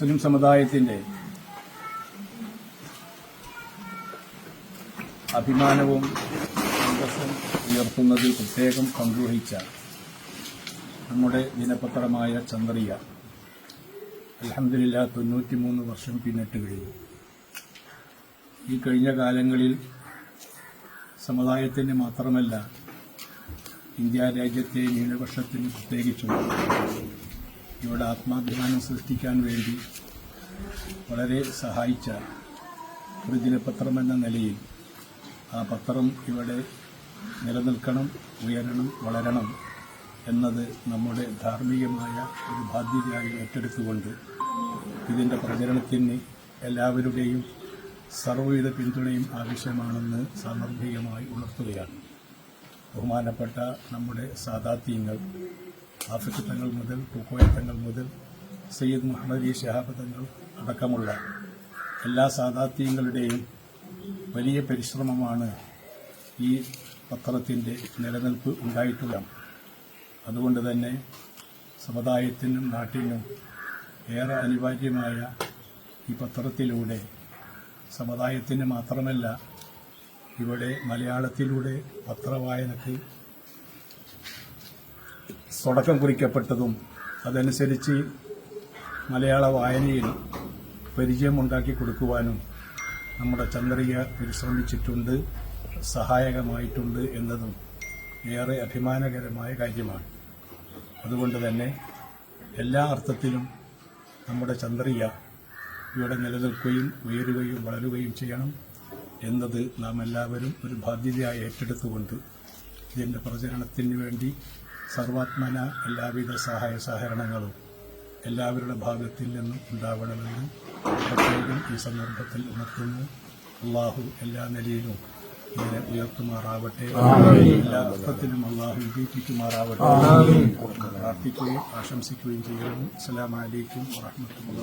മുസ്ലിം സമുദായത്തിന്റെ അഭിമാനവും അന്തസ്സും ഉയർത്തുന്നതിൽ പ്രത്യേകം പങ്കുവഹിച്ച നമ്മുടെ ദിനപത്രമായ ചന്ദ്രിയ അലഹമില്ല തൊണ്ണൂറ്റിമൂന്ന് വർഷം പിന്നിട്ട് കഴിഞ്ഞു. ഈ കഴിഞ്ഞ കാലങ്ങളിൽ സമുദായത്തിന് മാത്രമല്ല ഇന്ത്യ രാജ്യത്തെ ന്യൂനപക്ഷത്തിന് പ്രത്യേകിച്ചും ഇവിടെ ആത്മാഭിമാനം സൃഷ്ടിക്കാൻ വേണ്ടി വളരെ സഹായിച്ച ഒരു ദിനപത്രം എന്ന നിലയിൽ ആ പത്രം ഇവിടെ നിലനിൽക്കണം ഉയരണം വളരണം എന്നത് നമ്മുടെ ധാർമ്മികമായ ഒരു ബാധ്യതയായി ഏറ്റെടുത്തുകൊണ്ട് ഇതിന്റെ പ്രചരണത്തിന് എല്ലാവരുടെയും സർവവിധ പിന്തുണയും ആവശ്യമാണെന്ന് സാന്ദർഭികമായി ഉണർത്തുകയാണ്. ബഹുമാനപ്പെട്ട നമ്മുടെ സാദാത്യങ്ങൾ ആഫിഖ് തങ്ങൾ മുതൽ പൂക്കോയ തങ്ങൾ മുതൽ സയ്യിദ് മുഹമ്മദ് അലി ഷഹാബ് തങ്ങൾ അടക്കമുള്ള എല്ലാ സാധാത്യങ്ങളുടെയും വലിയ പരിശ്രമമാണ് ഈ പത്രത്തിന്റെ നിലനിൽപ്പ് ഉണ്ടായിട്ടുള്ള അതുകൊണ്ട് തന്നെ സമുദായത്തിനും നാട്ടിനും ഏറെ അനിവാര്യമായ ഈ പത്രത്തിലൂടെ സമുദായത്തിന് മാത്രമല്ല ഇവിടെ മലയാളത്തിലൂടെ പത്രവായനക്ക് തുടക്കം കുറിക്കപ്പെട്ടതും അതനുസരിച്ച് മലയാള വായനയിൽ പരിചയമുണ്ടാക്കി കൊടുക്കുവാനും നമ്മുടെ ചന്ദ്രിക പരിശ്രമിച്ചിട്ടുണ്ട് സഹായകമായിട്ടുണ്ട് എന്നതും ഏറെ അഭിമാനകരമായ കാര്യമാണ്. അതുകൊണ്ട് തന്നെ എല്ലാ അർത്ഥത്തിലും നമ്മുടെ ചന്ദ്രിക ഇവിടെ നിലനിൽക്കുകയും ഉയരുകയും വളരുകയും ചെയ്യണം എന്നത് നാം എല്ലാവരും ഒരു ബാധ്യതയായി ഏറ്റെടുത്തുകൊണ്ട് ഇതിന്റെ പ്രചരണത്തിന് വേണ്ടി സർവാത്മന എല്ലാവിധ സഹായ സഹകരണങ്ങളും എല്ലാവരുടെ ഭാഗത്തിൽ നിന്നും ഉണ്ടാവണമെന്ന് പ്രത്യേകം ഈ സന്ദർഭത്തിൽ ഉണർത്തുന്നു. അള്ളാഹു എല്ലാ നിലയിലും ഇങ്ങനെ ഉയർത്തുമാറാവട്ടെ. എല്ലാ അർത്ഥത്തിലും അള്ളാഹു വിജയിപ്പിക്കുമാറാവട്ടെ. പ്രാർത്ഥിക്കുകയും ആശംസിക്കുകയും ചെയ്യുന്നു. അസ്സലാമലൈക്കും വാഹമത്തുള്ള